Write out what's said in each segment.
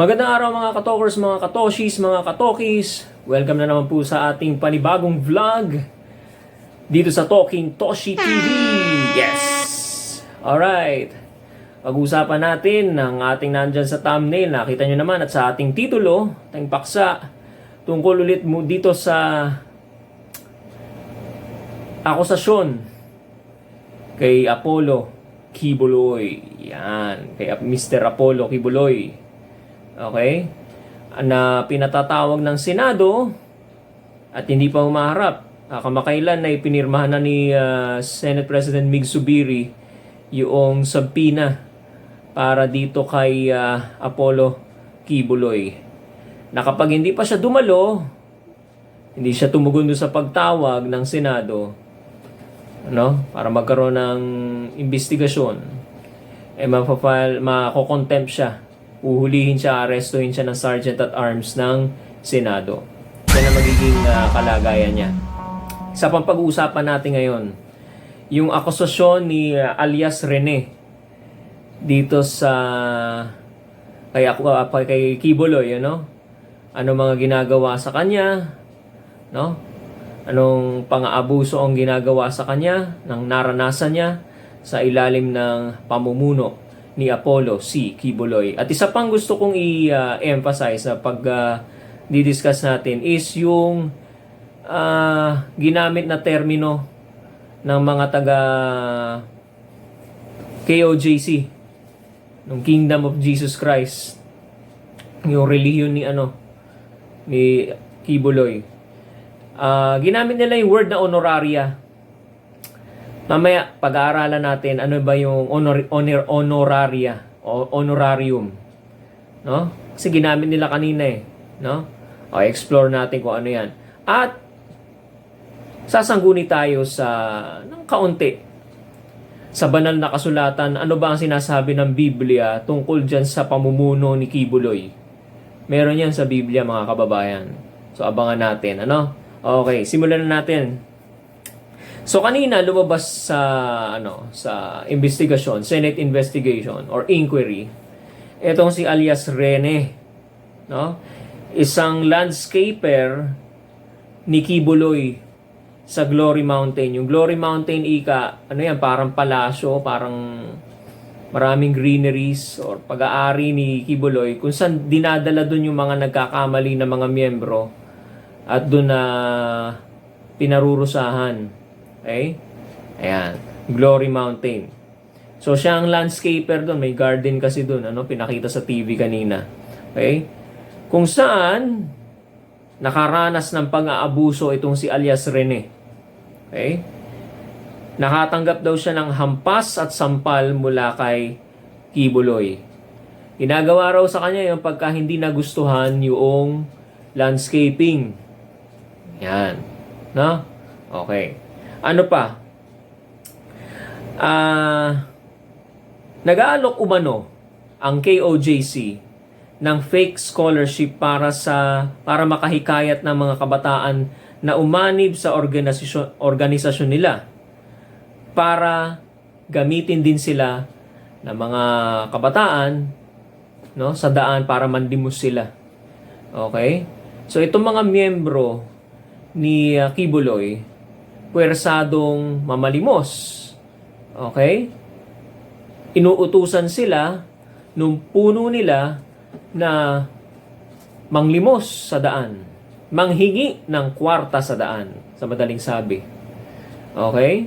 Magandang araw mga katokers, mga katoshis, mga katokis. Welcome na naman po sa ating panibagong vlog dito sa Talking Toshi TV. Yes! Alright. Pag-usapan natin ng ating nandyan sa thumbnail. Nakita nyo naman at sa ating titulo, ating paksa, tungkol ulit mo dito sa akusasyon kay Apollo Kibuloy. Yan. Kay Mr. Apollo Kibuloy. Okay? Na pinatatawag ng Senado at hindi pa umaharap. Ah, kamakailan na ipinirmahan na ni ah, Senate President Mig Subiri yung sabpina para dito kay ah, Apollo Kibuloy. Na kapag hindi pa siya dumalo, hindi siya tumugon sa pagtawag ng Senado, ano, para magkaroon ng investigasyon, eh mapapal, makokontempt siya. Uhulihin siya, arestuhin siya ng Sergeant at Arms ng Senado. Yan ang magiging ah, kalagayan niya. Sa pang pag-uusapan natin ngayon, yung akusasyon ni ah, alias Rene dito sa kay ako ah, kay Kiboloy, ano? Ano mga ginagawa sa kanya, no? Anong pang-aabuso ang ginagawa sa kanya, ng naranasan niya sa ilalim ng pamumuno ni Apollo C. Kibuloy. At isa pang gusto kong i-emphasize sa pag ah, di-discuss natin is yung ah, ginamit na termino ng mga taga KOJC ng Kingdom of Jesus Christ yung relihiyon ni ano ni Kibuloy Ah, ginamit nila yung word na honoraria mamaya pag-aaralan natin ano ba yung honor, honor honoraria o honorarium no kasi ginamit nila kanina eh no o explore natin kung ano yan at sasangguni tayo sa ng kaunti sa banal na kasulatan, ano ba ang sinasabi ng Biblia tungkol dyan sa pamumuno ni Kibuloy? Meron yan sa Biblia mga kababayan. So abangan natin, ano? Okay, simulan na natin. So kanina lumabas sa ano sa investigation, Senate investigation or inquiry. Etong si alias Rene, no? Isang landscaper ni Kibuloy sa Glory Mountain. Yung Glory Mountain ika, ano yan, parang palasyo, parang maraming greeneries or pag-aari ni Kibuloy kung saan dinadala doon yung mga nagkakamali na mga miyembro at doon na pinarurusahan. Okay? Ayan. Glory Mountain. So, siya ang landscaper doon. May garden kasi doon. Ano? Pinakita sa TV kanina. Okay? Kung saan nakaranas ng pang-aabuso itong si alias Rene. Okay? Nakatanggap daw siya ng hampas at sampal mula kay Kibuloy. Ginagawa raw sa kanya yung pagka hindi nagustuhan yung landscaping. Yan. No? Okay. Ano pa? Ah, nag-aalok umano ang KOJC ng fake scholarship para sa para makahikayat ng mga kabataan na umanib sa organisasyon, organisasyon nila para gamitin din sila ng mga kabataan no sa daan para mandimos sila. Okay? So itong mga miyembro ni uh, Kibuloy puwersadong mamalimos. Okay? Inuutusan sila nung puno nila na manglimos sa daan manghingi ng kwarta sa daan, sa madaling sabi. Okay?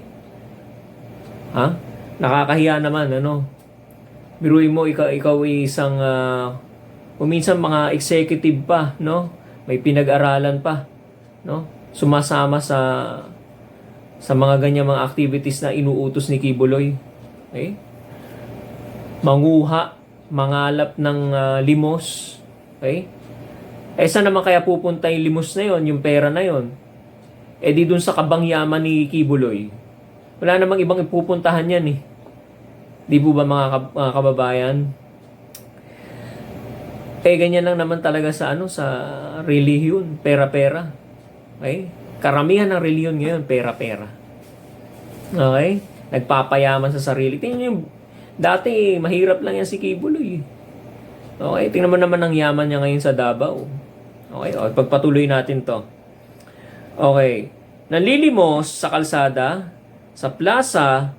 Ha? Nakakahiya naman, ano? Biruin mo, ikaw, ikaw isang, uh, minsan mga executive pa, no? May pinag-aralan pa, no? Sumasama sa sa mga ganyan mga activities na inuutos ni Kibuloy. Okay? Manguha, mangalap ng uh, limos. Okay? Eh saan naman kaya pupunta yung limos na yon, yung pera na yon? Eh di dun sa kabangyaman ni Kibuloy. Wala namang ibang ipupuntahan yan eh. Di po ba mga, kab- mga kababayan? Eh ganyan lang naman talaga sa ano sa relihiyon, pera-pera. Okay? Karamihan ng relihiyon ngayon, pera-pera. Okay? Nagpapayaman sa sarili. Tingnan niyo, dati mahirap lang yan si Kibuloy. Okay, tingnan mo naman ang yaman niya ngayon sa Davao. Okay, o, pagpatuloy natin to. Okay, nanlilimos sa kalsada, sa plaza,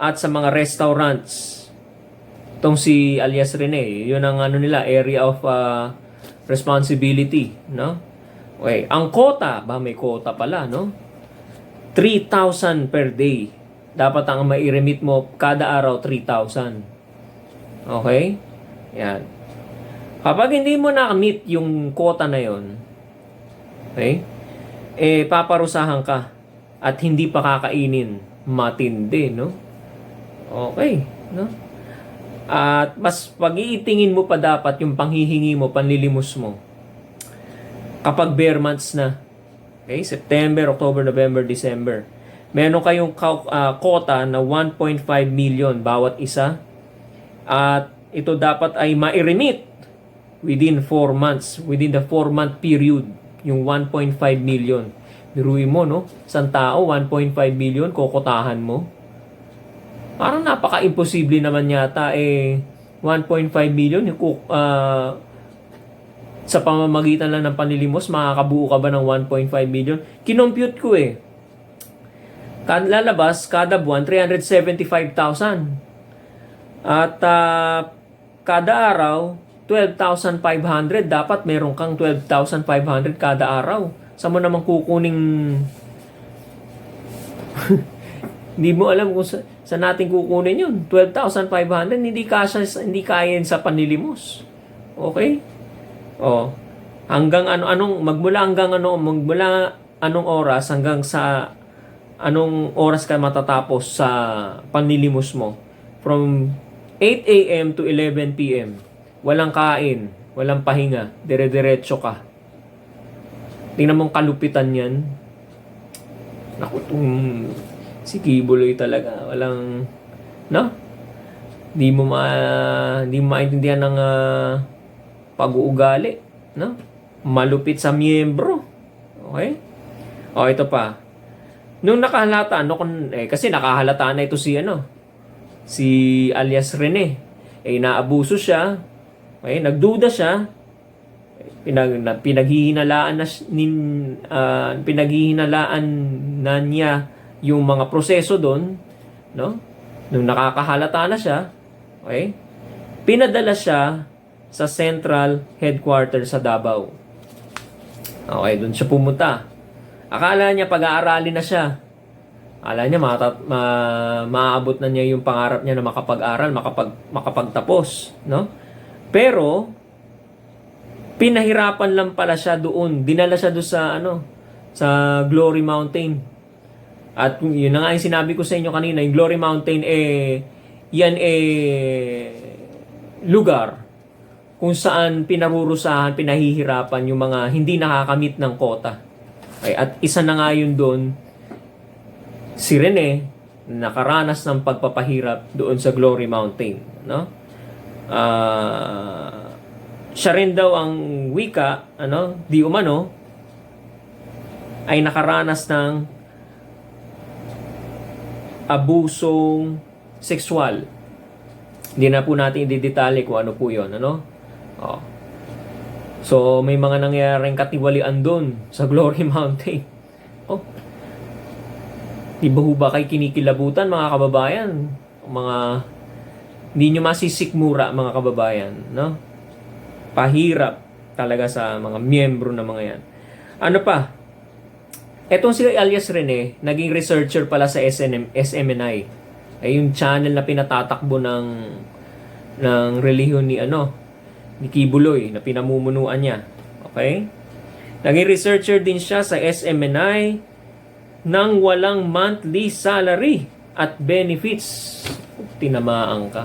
at sa mga restaurants. Itong si alias Rene, yun ang ano nila, area of uh, responsibility, no? Okay, ang quota, ba may quota pala, no? 3,000 per day. Dapat ang mai-remit mo kada araw 3,000. Okay? Yan. Kapag hindi mo na-meet yung quota na yon, okay? Eh, paparusahan ka at hindi pa kakainin. Matindi, no? Okay, no? At mas pag-iitingin mo pa dapat yung panghihingi mo, panlilimos mo. Kapag bare months na. Okay, September, October, November, December. Meron kayong ah, quota na 1.5 million bawat isa. At ito dapat ay ma-remit within 4 months, within the 4 month period, yung 1.5 million. Biruin mo, no? Isang tao, 1.5 million, kokotahan mo. Parang napaka-imposible naman yata eh 1.5 million yung ah, sa pamamagitan lang ng panlilimos, makakabuo ka ba ng 1.5 million? Kinompute ko eh. Lalabas, kada buwan, 375,000. At ah, kada araw, 12,500. Dapat meron kang 12,500 kada araw. Saan mo naman kukuning... Hindi mo alam kung sa, sa natin kukunin yun. 12,500, hindi kasya, hindi kaya sa panlilimos. Okay? Oh. Hanggang ano anong magmula hanggang ano magmula anong oras hanggang sa anong oras ka matatapos sa panlilimos mo? From 8 a.m. to 11 p.m. Walang kain, walang pahinga, dire-diretso ka. Tingnan mong kalupitan yan. Naku, itong si Kibuloy talaga. Walang, no? Di mo ma, di mo maintindihan ng ah, pag-uugali, no? Malupit sa miyembro. Okay? O, ito pa. Nung nakahalata, ano eh, kasi nakahalata na ito si, ano, si alias Rene. Eh, naabuso siya. Okay, nagduda siya. Pinag, na, pinaghihinalaan na nin, ah, pinaghihinalaan na niya yung mga proseso doon, no? Nung nakakahalata na siya, okay? Pinadala siya sa central headquarters sa Davao. Okay, doon siya pumunta. Akala niya pag-aaralin na siya. Akala niya mata- ma- maaabot na niya yung pangarap niya na makapag-aral, makapag makapagtapos, no? Pero pinahirapan lang pala siya doon. Dinala siya doon sa ano, sa Glory Mountain. At yun na nga yung sinabi ko sa inyo kanina, yung Glory Mountain eh yan eh lugar kung saan pinarurusahan, pinahihirapan yung mga hindi nakakamit ng kota. Okay, at isa na nga yun doon, si Rene, nakaranas ng pagpapahirap doon sa Glory Mountain. No? Ah, siya rin daw ang wika, ano, di umano, ay nakaranas ng abusong sexual. Hindi na po natin i-detalye kung ano po yon ano? Oh. So, may mga nangyayaring katiwalian doon sa Glory Mountain. Oh. Di ba ba kay kinikilabutan mga kababayan? Mga hindi nyo masisikmura mga kababayan, no? Pahirap talaga sa mga miyembro ng mga yan. Ano pa? Etong si alias Rene, naging researcher pala sa SNM, SMNI. Ay yung channel na pinatatakbo ng ng relihiyon ni ano, ni Kibuloy na pinamumunuan niya. Okay? Naging researcher din siya sa SMNI nang walang monthly salary at benefits. Tinamaan ka.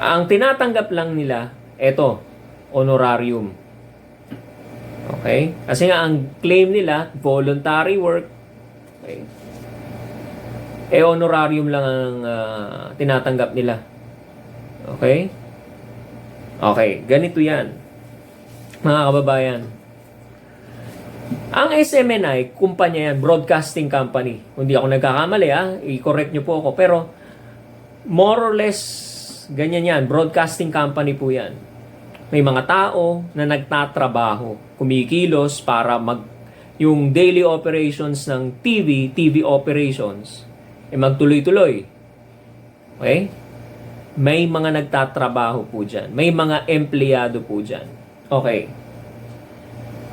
Ang tinatanggap lang nila, eto, honorarium. Okay? Kasi nga ang claim nila, voluntary work. Okay? Eh, honorarium lang ang ah, tinatanggap nila. Okay? Okay, ganito yan. Mga kababayan. Ang SMNI, kumpanya yan, broadcasting company. Kung di ako nagkakamali, ha? i-correct nyo po ako. Pero, more or less, Ganyan yan. Broadcasting company po yan. May mga tao na nagtatrabaho, kumikilos para mag yung daily operations ng TV, TV operations, eh magtuloy-tuloy. Okay? May mga nagtatrabaho po dyan. May mga empleyado po dyan. Okay.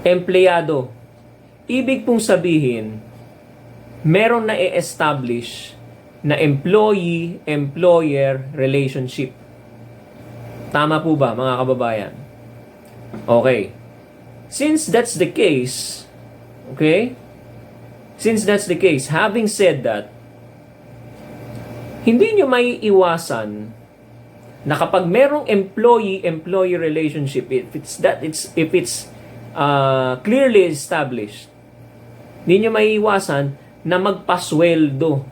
Empleyado. Ibig pong sabihin, meron na i-establish na employee-employer relationship. Tama po ba, mga kababayan? Okay. Since that's the case, okay? Since that's the case, having said that, hindi nyo may iwasan na kapag merong employee-employee relationship, if it's that, it's if it's uh, clearly established, hindi nyo may iwasan na magpasweldo.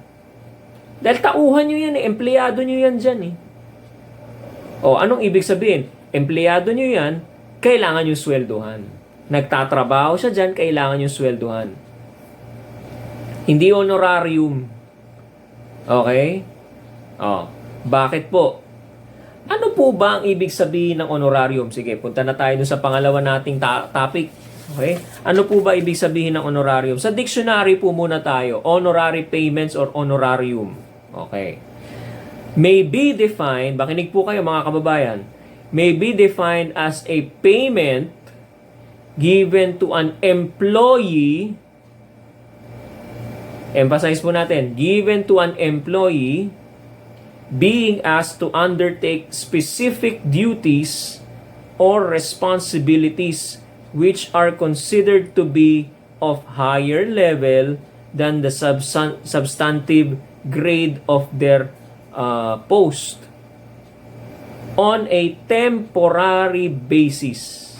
Dahil tauhan nyo yan eh, empleyado nyo yan dyan eh. O anong ibig sabihin? Empleyado nyo yan, kailangan nyo sweldohan. Nagtatrabaho siya dyan, kailangan nyo sweldohan. Hindi honorarium. Okay? Oh, bakit po? Ano po ba ang ibig sabihin ng honorarium? Sige, punta na tayo sa pangalawa nating ta- topic. Okay? Ano po ba ibig sabihin ng honorarium? Sa dictionary po muna tayo. Honorary payments or honorarium. Okay. May be defined, bakinig po kayo mga kababayan, may be defined as a payment given to an employee emphasize po natin, given to an employee being asked to undertake specific duties or responsibilities which are considered to be of higher level than the substan- substantive grade of their uh, post on a temporary basis.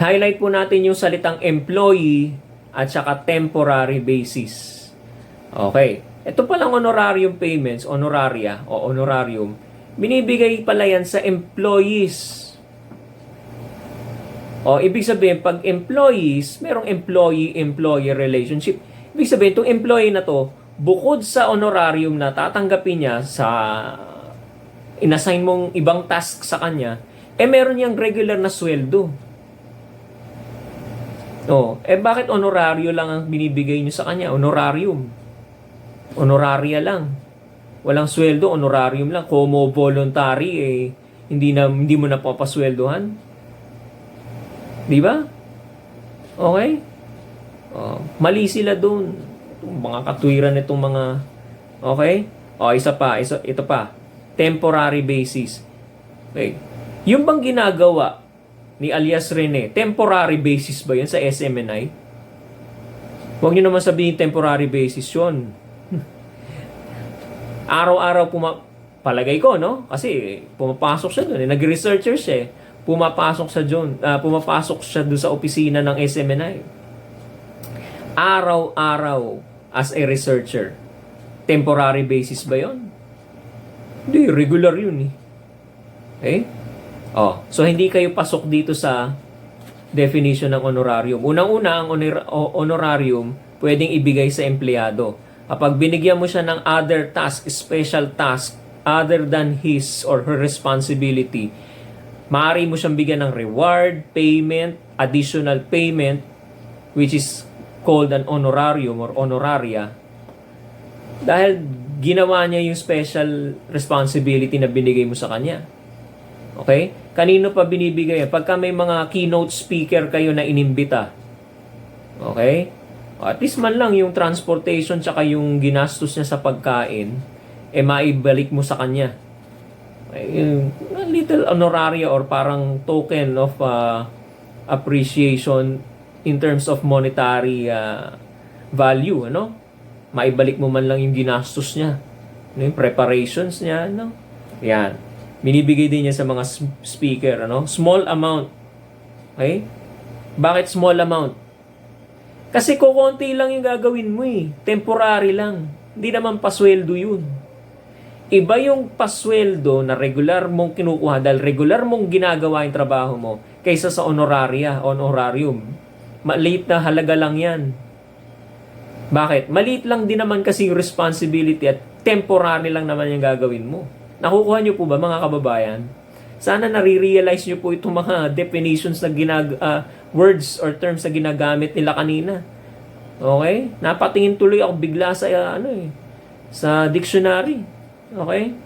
Highlight po natin yung salitang employee at saka temporary basis. Okay. Ito palang honorarium payments, honoraria o honorarium, binibigay pala yan sa employees. O, ibig sabihin, pag employees, merong employee-employee relationship. Ibig sabihin, itong employee na to, bukod sa honorarium na tatanggapin niya sa inassign mong ibang task sa kanya, eh meron niyang regular na sweldo. Oh, eh bakit honorario lang ang binibigay niyo sa kanya? Honorarium. Honoraria lang. Walang sweldo, honorarium lang. Como voluntary eh hindi na hindi mo na papasweldohan. 'Di ba? Okay? Oh, mali sila doon. Mga katwiran nitong mga Okay? O, isa pa, isa, ito pa. Temporary basis. Okay. Yung bang ginagawa ni alias Rene, temporary basis ba yun sa SMNI? Huwag nyo naman sabihin temporary basis yun. Araw-araw puma... Palagay ko, no? Kasi pumapasok siya doon. Eh. Nag-researcher siya eh. Pumapasok sa doon. Uh, pumapasok siya doon sa opisina ng SMNI. Araw-araw as a researcher. Temporary basis ba yon? Hindi, regular yun eh. Okay? Oh, so hindi kayo pasok dito sa definition ng honorarium. Unang-una, ang honor- honorarium pwedeng ibigay sa empleyado. Kapag binigyan mo siya ng other task, special task, other than his or her responsibility, maaari mo siyang bigyan ng reward, payment, additional payment, which is called an honorarium or honoraria. Dahil ginawa niya yung special responsibility na binigay mo sa kanya. Okay? Kanino pa binibigay? Pagka may mga keynote speaker kayo na inimbita. Okay? At least man lang yung transportation tsaka yung ginastos niya sa pagkain, eh maibalik mo sa kanya. Yung a little honoraria or parang token of uh, appreciation in terms of monetary uh, value, ano? Maibalik mo man lang yung ginastos niya. Ano yung preparations niya, ano? Yan. Binibigay din niya sa mga speaker, ano? Small amount. Okay? Bakit small amount? Kasi kukunti lang yung gagawin mo eh. Temporary lang. Hindi naman pasweldo yun. Iba yung pasweldo na regular mong kinukuha dahil regular mong ginagawa yung trabaho mo kaysa sa honoraria, honorarium. Maliit na halaga lang yan. Bakit? Maliit lang din naman kasi yung responsibility at temporary lang naman yung gagawin mo. Nakukuha niyo po ba mga kababayan? Sana nare-realize niyo po itong mga definitions na ginag ah, words or terms na ginagamit nila kanina. Okay? Napatingin tuloy ako bigla sa ah, ano eh sa dictionary. Okay?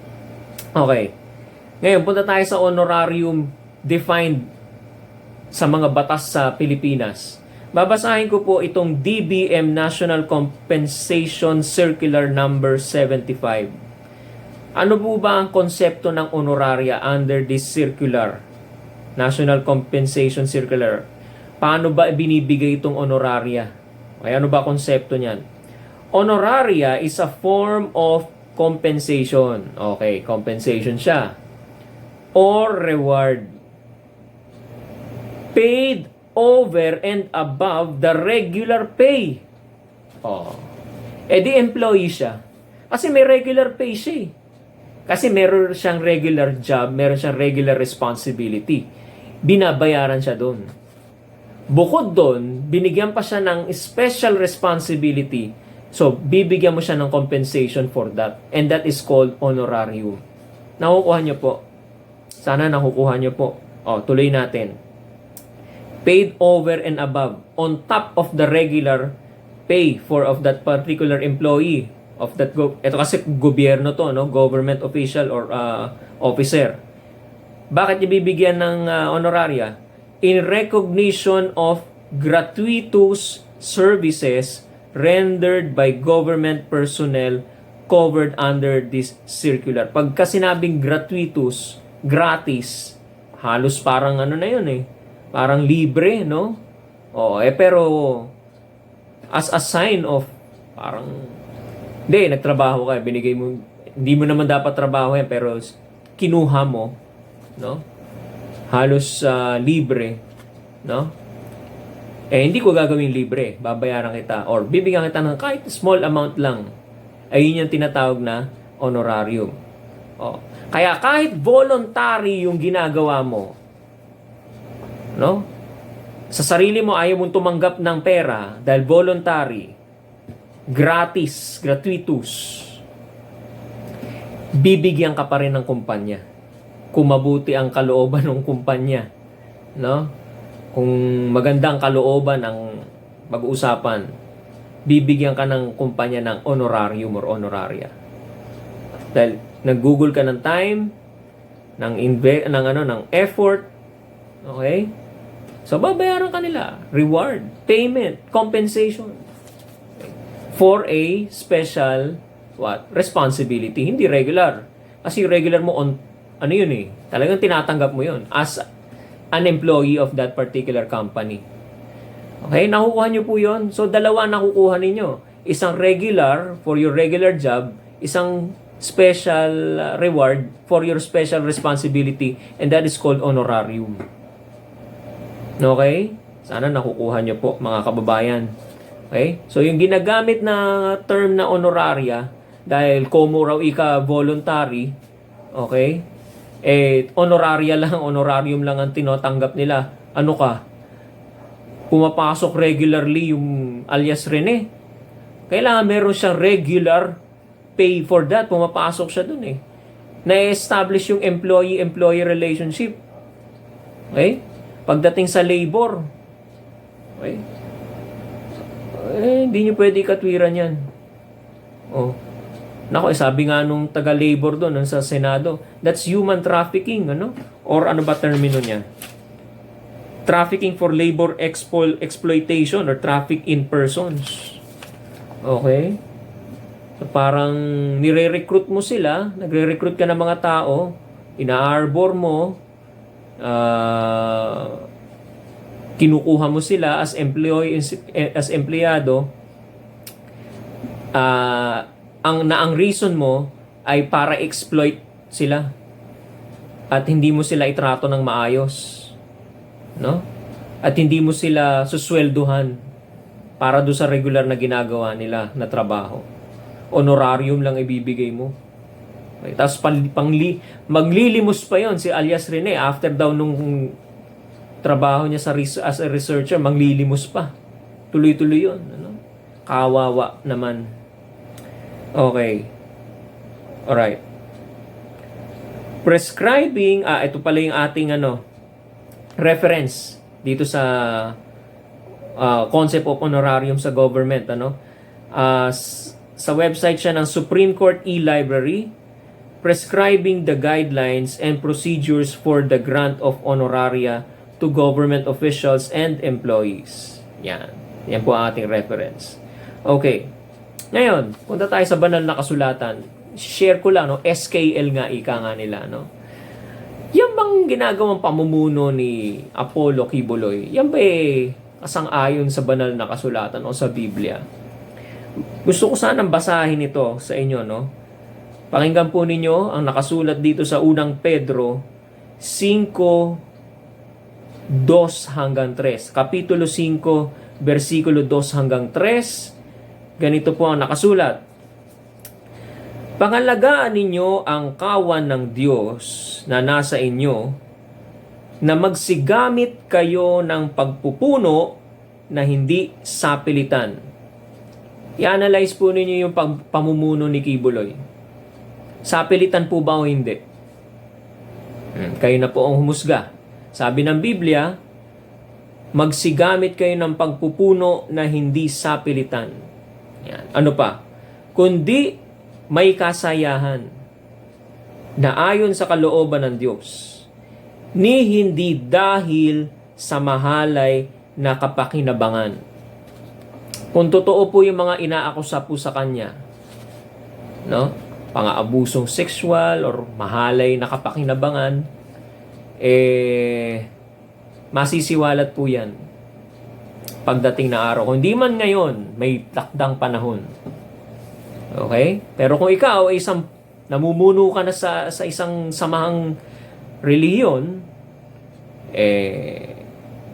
Okay. Ngayon, punta tayo sa honorarium defined sa mga batas sa Pilipinas. Babasahin ko po itong DBM National Compensation Circular Number 75. Ano po ba ang konsepto ng honoraria under this circular? National Compensation Circular. Paano ba binibigay itong honoraria? Okay, ano ba konsepto niyan? Honoraria is a form of compensation. Okay, compensation siya. Or reward. Paid over and above the regular pay. Oh. Eh di employee siya. Kasi may regular pay siya eh. Kasi meron siyang regular job, meron siyang regular responsibility. Binabayaran siya doon. Bukod doon, binigyan pa siya ng special responsibility. So, bibigyan mo siya ng compensation for that. And that is called honorarium. Nakukuha niyo po. Sana nakukuha niyo po. O, tuloy natin. Paid over and above. On top of the regular pay for of that particular employee of that go ito kasi gobyerno to no government official or uh, officer bakit ibibigyan ng uh, honoraria in recognition of gratuitous services rendered by government personnel covered under this circular. Pagka sinabing gratuitous, gratis, halos parang ano na yun eh. Parang libre, no? Oh, eh pero as a sign of parang hindi, nagtrabaho ka, binigay mo, hindi mo naman dapat trabaho yan, pero kinuha mo, no? Halos ah, libre, no? Eh, hindi ko gagawin libre. Babayaran kita. Or bibigyan kita ng kahit small amount lang. Ayun yung tinatawag na honorarium. Oh. Kaya kahit voluntary yung ginagawa mo, no? Sa sarili mo ayaw mong tumanggap ng pera dahil voluntary, gratis, gratuitous, bibigyan ka pa rin ng kumpanya. Kung mabuti ang kalooban ng kumpanya. No? Kung magandang kalooban ang pag-uusapan, bibigyan ka ng kumpanya ng honorarium or honoraria. Dahil nag-google ka ng time, ng inve- ng ano ng effort, okay? So babayaran ka nila, reward, payment, compensation for a special what responsibility. Hindi regular. Kasi regular mo on ano yun eh talagang tinatanggap mo yun as an employee of that particular company. Okay nakukuha nyo po yun. So dalawa nakukuha ninyo. Isang regular for your regular job isang special uh, reward for your special responsibility and that is called honorarium. Okay? Sana nakukuha nyo po mga kababayan Okay? So, yung ginagamit na term na honoraria, dahil como raw ika voluntary, okay? Eh, honoraria lang, honorarium lang ang tinotanggap nila. Ano ka? Pumapasok regularly yung alias Rene. Kailangan meron siyang regular pay for that. Pumapasok siya dun eh. Na-establish yung employee-employee relationship. Okay? Pagdating sa labor, okay? Eh, hindi nyo pwede katwiran yan. Oh. Nako, eh, sabi nga nung taga-labor doon sa Senado, that's human trafficking, ano? Or ano ba termino niya? Trafficking for labor expol exploitation or traffic in persons. Okay? So, parang nire-recruit mo sila, nagre-recruit ka ng mga tao, ina-arbor mo, ah, kinukuha mo sila as employee as empleyado ah ang na ang reason mo ay para exploit sila at hindi mo sila itrato ng maayos no at hindi mo sila suswelduhan para do sa regular na ginagawa nila na trabaho honorarium lang ibibigay mo okay. tapos pang, pangli, maglilimos pa yon si alias Rene after daw nung trabaho niya sa as a researcher, manglilimos pa. Tuloy-tuloy yun. Ano? Kawawa naman. Okay. Alright. Prescribing, ah, ito pala yung ating ano, reference dito sa ah, concept of honorarium sa government, ano. S- sa website siya ng Supreme Court e-library, prescribing the guidelines and procedures for the grant of honoraria to government officials and employees. Yan. Yan po ang ating reference. Okay. Ngayon, punta tayo sa banal na kasulatan. Share ko lang, no? SKL nga, ika nga nila, no? Yan bang ginagawang pamumuno ni Apollo Kibuloy? Yan ba eh, kasang-ayon sa banal na kasulatan o sa Biblia? Gusto ko sanang basahin ito sa inyo, no? Pakinggan po ninyo ang nakasulat dito sa unang Pedro 5, 2 hanggang 3. Kapitulo 5, versikulo 2 hanggang 3. Ganito po ang nakasulat. Pangalagaan ninyo ang kawan ng Diyos na nasa inyo na magsigamit kayo ng pagpupuno na hindi sapilitan. I-analyze po ninyo yung pag- pamumuno ni Kibuloy. Sapilitan po ba o hindi? Hmm, Kayo na po ang humusga. Sabi ng Biblia, magsigamit kayo ng pagpupuno na hindi sapilitan. Yan. Ano pa? Kundi may kasayahan na ayon sa kalooban ng Diyos, ni hindi dahil sa mahalay na kapakinabangan. Kung totoo po yung mga inaakusa po sa kanya, no? Pang-aabusong sexual or mahalay na kapakinabangan, eh, masisiwalat po yan pagdating na araw. Kung di man ngayon, may takdang panahon. Okay? Pero kung ikaw ay isang namumuno ka na sa, sa isang samahang reliyon, eh,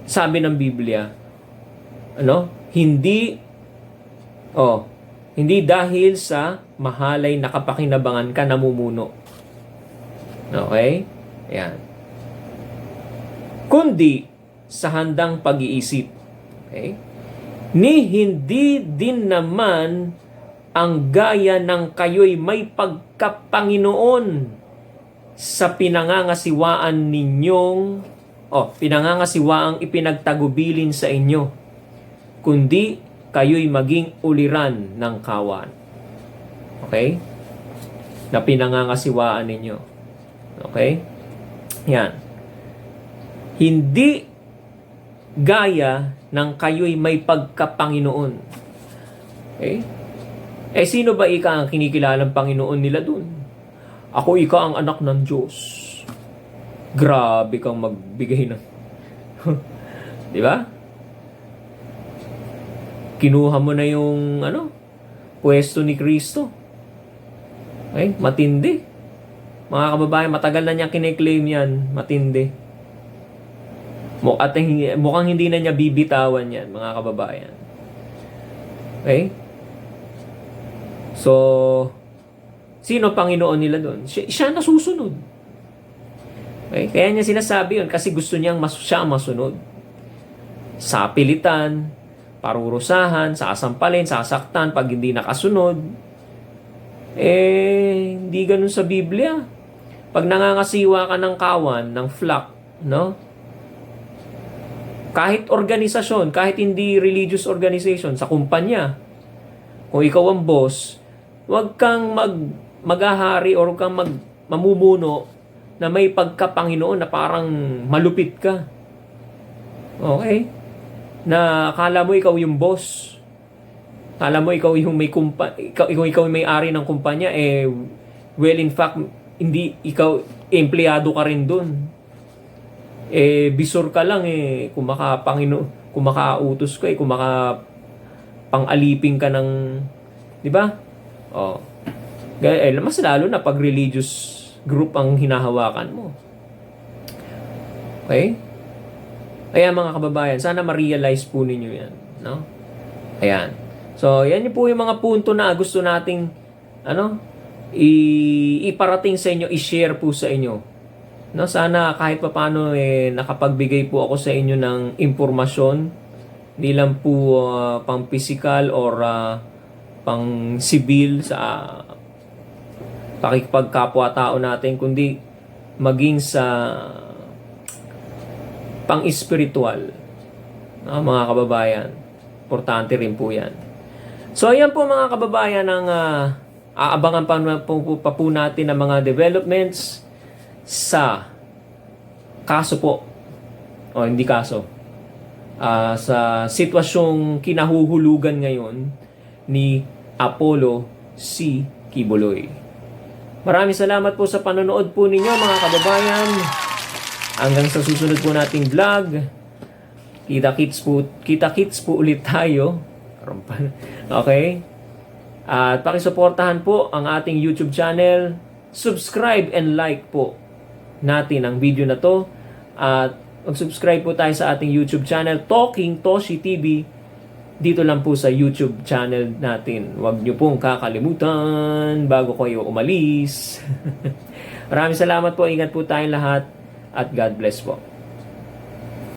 sabi ng Biblia, ano? Hindi, oh, hindi dahil sa mahalay na kapakinabangan ka namumuno. Okay? Yan. Kundi sa handang pag-iisip. Okay? Ni hindi din naman ang gaya ng kayo'y may pagkapanginoon sa pinangangasiwaan ninyong oh, pinangangasiwaang ipinagtagubilin sa inyo, kundi kayo'y maging uliran ng kawan. Okay? Na pinangangasiwaan ninyo. Okay? Yan. Hindi gaya ng kayo'y may pagkapanginoon. Okay? Eh, sino ba ika ang kinikilalang Panginoon nila dun? Ako ika ang anak ng Diyos. Grabe kang magbigay ng... Di ba? Kinuha mo na yung, ano, pwesto ni Kristo. Okay? Matindi. Mga kababayan, matagal na niya kiniklaim yan. Matindi. At mukhang hindi na niya bibitawan yan, mga kababayan. Okay? So, sino Panginoon nila doon? Siya, siya na susunod. Okay? Kaya niya sinasabi yun kasi gusto niyang mas, siya masunod. Sa pilitan, parurusahan, sasampalin, sasaktan pag hindi nakasunod. Eh, hindi ganun sa Biblia. Pag nangangasiwa ka ng kawan, ng flock, no? Kahit organisasyon, kahit hindi religious organization, sa kumpanya, kung ikaw ang boss, huwag kang mag maghahari or kang mag mamumuno na may pagkapanginoon na parang malupit ka. Okay? Na akala mo ikaw yung boss. Akala mo ikaw yung may kumpa ikaw, ikaw, ikaw yung may-ari ng kumpanya eh well in fact hindi ikaw empleyado ka rin doon. Eh bisor ka lang eh kung makapangino kung makautos ka eh kung maka pang-aliping ka ng, di ba? Oh. Eh, mas lalo na pag religious group ang hinahawakan mo. Okay? Kaya mga kababayan, sana ma-realize po ninyo yan. No? Ayan. So, yan yung po yung mga punto na gusto nating ano, i- iparating sa inyo, i-share po sa inyo. No, sana kahit papaano eh nakapagbigay po ako sa inyo ng impormasyon hindi lang po ah, pang physical or ah, pang civil sa pakikipagkapwa-tao natin, kundi maging sa pang-espiritual. Ah, mga kababayan, importante rin po yan. So ayan po mga kababayan ang ah, aabangan pa, po, pa po natin ng mga developments sa kaso po. O hindi kaso. Ah, sa sitwasyong kinahuhulugan ngayon ni Apollo C. Kibuloy. Maraming salamat po sa panonood po ninyo mga kababayan. Hanggang sa susunod po nating vlog. Kita-kits po, kita-kits po ulit tayo. Okay? At pakisuportahan po ang ating YouTube channel. Subscribe and like po natin ang video na to. At mag-subscribe po tayo sa ating YouTube channel, Talking Toshi TV. Dito lang po sa YouTube channel natin. Huwag niyo pong kakalimutan bago kayo umalis. Maraming salamat po. Ingat po tayong lahat. At God bless po.